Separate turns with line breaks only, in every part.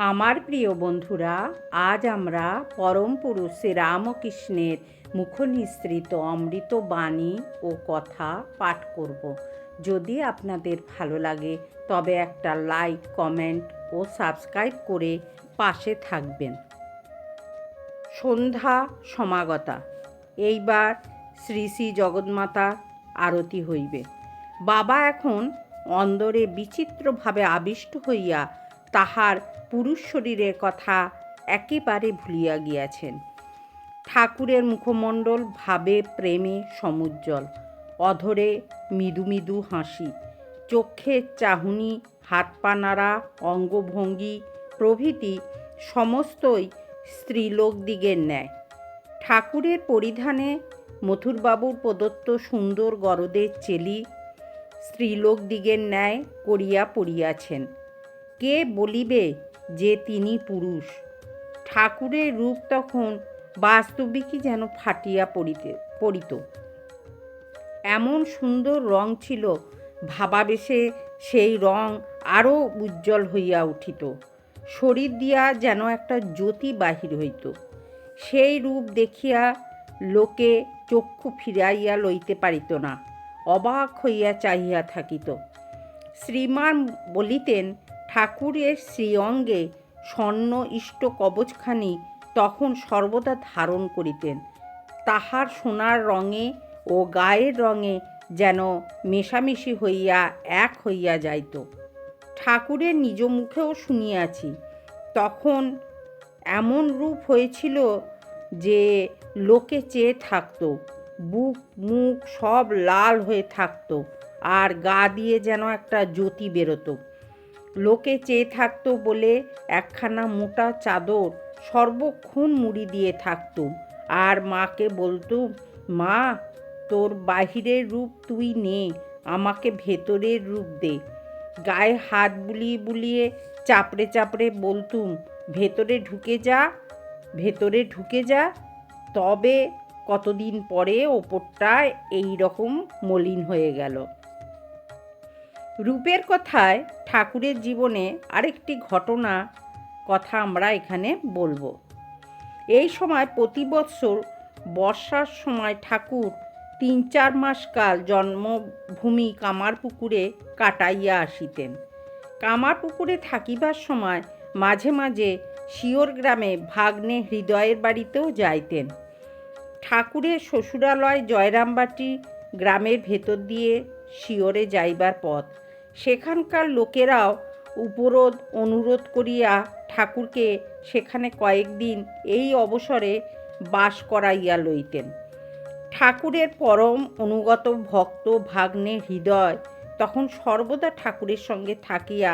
আমার প্রিয় বন্ধুরা, আজ আমরা পরম পুরুষ শ্রীরামকৃষ্ণের মুখনিসৃত অমৃত বাণী ও কথা পাঠ করব। যদি আপনাদের ভালো লাগে, তবে একটা লাইক, কমেন্ট ও সাবস্ক্রাইব করে পাশে থাকবেন। সন্ধ্যা সমাগতা। এইবার শ্রী শ্রী জগন্মাতা আরতি হইবে। বাবা এখন অন্দরে বিচিত্রভাবে আবিষ্ট হইয়া তাহার পুরুষ শরীরের কথা একেবারে ভুলিয়া গিয়াছেন। ঠাকুরের মুখমণ্ডল ভাবে প্রেমে সমুজ্জ্বল, অধরে মৃদু মৃদু হাসি চক্ষের চাহুনি হাত পা নাড়া অঙ্গভঙ্গি প্রভৃতি সমস্তই স্ত্রীলোকদিগের ন্যায়। ঠাকুরের পরিধানে মথুরবাবুর প্রদত্ত সুন্দর গরদের চেলি স্ত্রীলোকদিগের ন্যায় করিয়া পড়িয়াছেন। কে বলিবে যে তিনি পুরুষ? ঠাকুরের রূপ তখন বাস্তবিকই যেন ফাটিয়া পড়িতে, পড়িত। এমন সুন্দর রং ছিল, ভাবাবেশে সেই রং আরও উজ্জ্বল হইয়া উঠিত। শরীর দিয়া যেন একটা জ্যোতি বাহির হইত। সেই রূপ দেখিয়া লোকে চক্ষু ফিরাইয়া লইতে পারিত না, অবাক হইয়া চাহিয়া থাকিত। শ্রীমান বলিতেন ঠাকুরের শ্রীঅঙ্গে স্বর্ণ ইষ্ট কবচখানি তখন সর্বদা ধারণ করিতেন। তাহার সোনার রঙে ও গায়ের রঙে যেন মেশামেশি হইয়া এক হইয়া যাইত। ঠাকুরের নিজ মুখেও শুনিয়াছি। তখন এমন রূপ হয়েছিল যে লোকে চেয়ে থাকতো, বুক, মুখ সব লাল হয়ে থাকতো, আর গা দিয়ে যেন একটা জ্যোতি বেরোতো। লোকে চেয়ে থাকতো বলে একখানা মোটা চাদর সর্বক্ষণ মুড়ি দিয়ে থাকতুম আর মাকে বলতুম মা, তোর বাহিরের রূপ তুই নে, আমাকে ভেতরের রূপ দে। গায়ে হাত বুলিয়ে বুলিয়ে চাপড়ে চাপড়ে বলতুম ভেতরে ঢুকে যা, ভেতরে ঢুকে যা। তবে কতদিন পরে ওপরটা এই রকম মলিন হয়ে গেল। রূপের কথায় ঠাকুরের জীবনে আরেকটি ঘটনা কথা আমরা এখানে বলব। এই সময় প্রতি বৎসর বর্ষার সময় ঠাকুর তিন চার মাস কাল জন্মভূমি কামারপুকুরে কাটাইয়া আসিতেন। কামারপুকুরে থাকিবার সময় মাঝে মাঝে শিওর গ্রামে ভাগ্নে হৃদয়ের বাড়িতেও যাইতেন। ঠাকুরের শ্বশুরালয় জয়রামবাটি গ্রামের ভেতর দিয়ে শিওরে যাইবার পথ। সেখানকার লোকেরাও উপরোধ অনুরোধ করিয়া ঠাকুরকে সেখানে কয়েকদিন এই অবসরে বাস করাইয়া লইতেন। ঠাকুরের পরম অনুগত ভক্ত ভাগ্নে হৃদয় তখন সর্বদা ঠাকুরের সঙ্গে থাকিয়া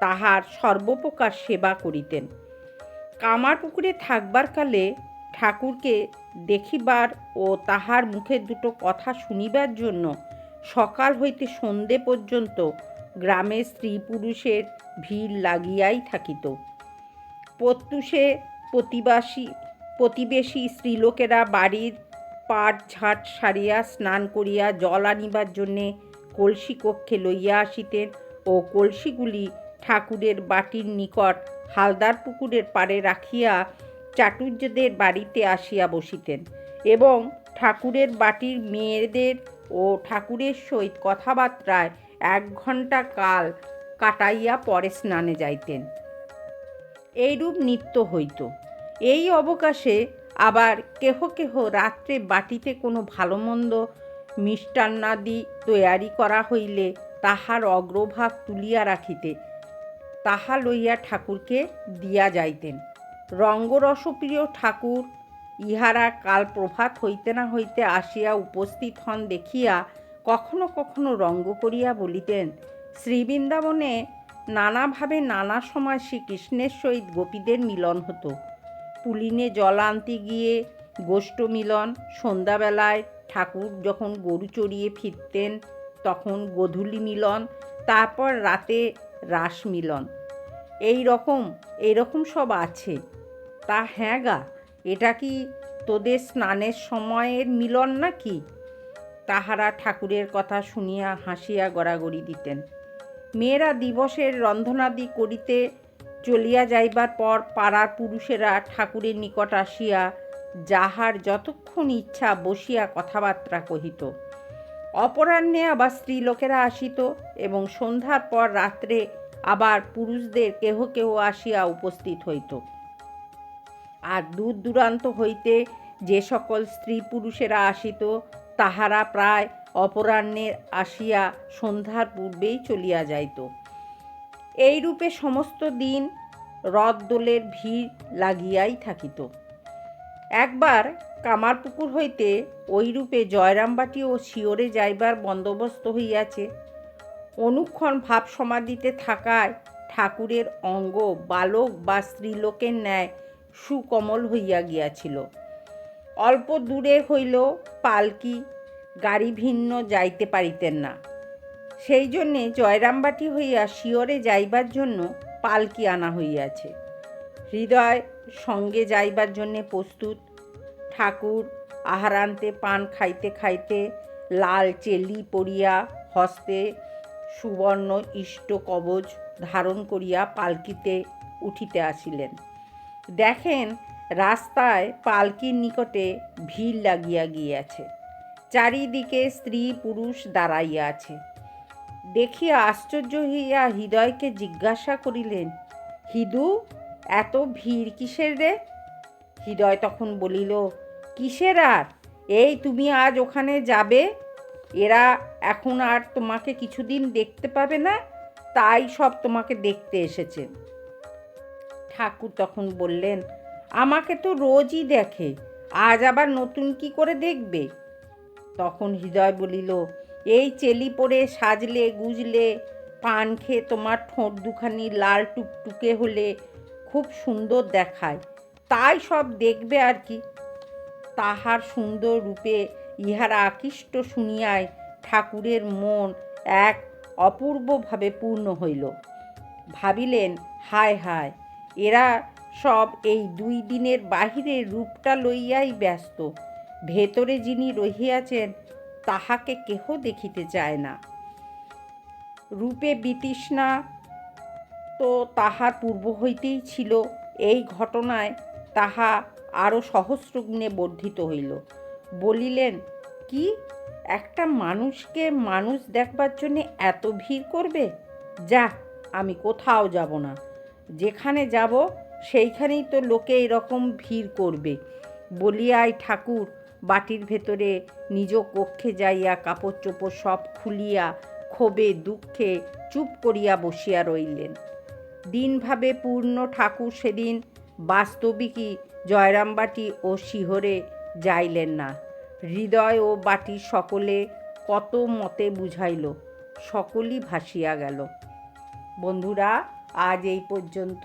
তাহার সর্বপ্রকার সেবা করিতেন। কামারপুকুরে থাকবার কালে ঠাকুরকে দেখিবার ও তাহার মুখের দুটো কথা শুনিবার জন্য সকাল হইতে সন্ধে পর্যন্ত গ্রামের স্ত্রী পুরুষের ভিড় লাগিয়াই থাকিত। প্রত্যুষে প্রতিবাসী, প্রতিবেশী স্ত্রীলোকেরা বাড়ির পাট ঝাট সারিয়া স্নান করিয়া জল আনিবার জন্যে কলসি কক্ষে লইয়া আসিতেন ও কলসিগুলি ঠাকুরের বাটির নিকট হালদার পুকুরের পাড়ে রাখিয়া চাটুর্যদের বাড়িতে আসিয়া বসিতেন এবং ঠাকুরের বাটির মেয়েদের ও ঠাকুরের সহিত কথাবার্তায় এক ঘণ্টা কাল কাটাইয়া পরে স্নানে যাইতেন। এইরূপ নিত্য হইত। এই অবকাশে আবার কেহ কেহ রাত্রে বাটিতে কোনো ভালো মন্দ মিষ্টান্নাদি তৈয়ারি করা হইলে তাহার অগ্রভাগ তুলিয়া রাখিতে তাহা লইয়া ঠাকুরকে দিয়া যাইতেন। রঙ্গরসপ্রিয় ঠাকুর ইহারা কাল প্রভাত হইতে না হইতে আসিয়া উপস্থিত হন দেখিয়া কখনো কখনো রঙ্গ করিয়া বলিতেন, শ্রীবৃন্দাবনে নানাভাবে নানা সময় শ্রীকৃষ্ণের সহিত গোপীদের মিলন হতো। পুলিনে জল আনতে গিয়ে গোষ্ঠ মিলন, সন্ধ্যাবেলায় ঠাকুর যখন গরু চড়িয়ে ফিরতেন তখন গোধূলি মিলন, তারপর রাতে রাস মিলন। এই রকম এইরকম সব আছে। তা হ্যাঁ গা, এটা কি তোদের স্নানের সময়ের মিলন নাকি? তাহারা ঠাকুরের কথা শুনিয়া হাসিয়া গড়াগড়ি দিতেন। মেয়েরা দিবসের রন্ধনাদি করিতে চলিয়া যাইবার পর পাড়ার পুরুষেরা ঠাকুরের নিকট আসিয়া যাহার যতক্ষণ ইচ্ছা বসিয়া কথাবার্তা কহিত। অপরাহ্নে আবার স্ত্রীলোকেরা আসিত এবং সন্ধ্যার পর রাত্রে আবার পুরুষদের কেহ কেহ আসিয়া উপস্থিত হইত। আর দূর দূরান্ত হইতে যে সকল স্ত্রী পুরুষেরা আসিত তাহারা প্রায় অপরাহ্নে আসিয়া সন্ধ্যার পূর্বেই চলিয়া যাইত। এইরূপে সমস্ত দিন রথদোলের ভিড় লাগিয়াই থাকিত। একবার কামারপুকুর হইতে ওইরূপে জয়রামবাটি ও শিওরে যাইবার বন্দোবস্ত হইয়াছে। অনুক্ষণ ভাব সমাধিতে থাকায় ঠাকুরের অঙ্গ, বালক বা স্ত্রীলোকের ন্যায় সুকমল হইয়া গিয়াছিল। অল্প দূরে হইল পালকি, গাড়ি ভিন্ন যাইতে পারিতেন না। সেই জন্যে জয়রামবাটি হইয়া শিয়রে যাইবার জন্য পালকি আনা হইয়াছে। হৃদয় সঙ্গে যাইবার জন্যে প্রস্তুত। ঠাকুর আহারান্তে পান খাইতে খাইতে লাল চেলি পরিয়া হস্তে সুবর্ণ ইষ্ট কবচ ধারণ করিয়া পালকিতে উঠিতে আসিলেন। দেখেন রাস্তায় পালকির নিকটে ভিড় লাগিয়া গিয়াছে। চারিদিকে স্ত্রী পুরুষ দাঁড়াইয়া আছে। দেখিয়া আশ্চর্য হইয়া হৃদয়কে জিজ্ঞাসা করিলেন, হিদু, এত ভিড় কিসের রে? হৃদয় তখন বলিল, কিসের আর? এই তুমি আজ ওখানে যাবে? এরা এখন আর তোমাকে কিছুদিন দেখতে পাবে না, তাই সব তোমাকে দেখতে এসেছে। ঠাকুর তখন বললেন আমাকে তো রোজই দেখে, আজ আবার নতুন কি করে দেখবে? তখন হৃদয় বলিল, এই চেলি পরে সাজলে গুজলে, পান খেয়ে তোমার ঠোঁট দুখানি লাল টুকটুকে হলে খুব সুন্দর দেখায়। তাই সব দেখবে আর কি। তাহার সুন্দর রূপে ইহারা আকৃষ্ট শুনিয়ায় ঠাকুরের মন এক অপূর্বভাবে পূর্ণ হইল। ভাবিলেন, হায় হায়, এরা সব এই দুই দিনের বাহিরে রূপটা লইয়াই ব্যস্ত। ভেতরে যিনি রহিয়াছেন, তাহাকে কেহ দেখিতে চায় না। রূপে বিতৃষ্ণা তো তাহার পূর্ব হইতেই ছিল। এই ঘটনায় তাহা আরও সহস্রগুণে বর্ধিত হইল। বলিলেন, কি? একটা মানুষকে মানুষ দেখবার জন্য এত ভিড় করবে? যা, আমি কোথাও যাব না। যেখানে যাব সেইখানেই তো লোকে এরকম ভিড় করবে। বলিয়াই ঠাকুর, বাটির ভেতরে নিজ কক্ষে যাইয়া কাপড় চোপড় সব খুলিয়া, ক্ষোভে, দুঃখে চুপ করিয়া বসিয়া রইলেন। দিনভাবে পূর্ণ ঠাকুর সেদিন বাস্তবিকই জয়রামবাটি ও শিহরে যাইলেন না। হৃদয় ও বাটি সকলে কত মতে বুঝাইল, সকলই ভাসিয়া গেল। বন্ধুরা, আজ এই পর্যন্ত।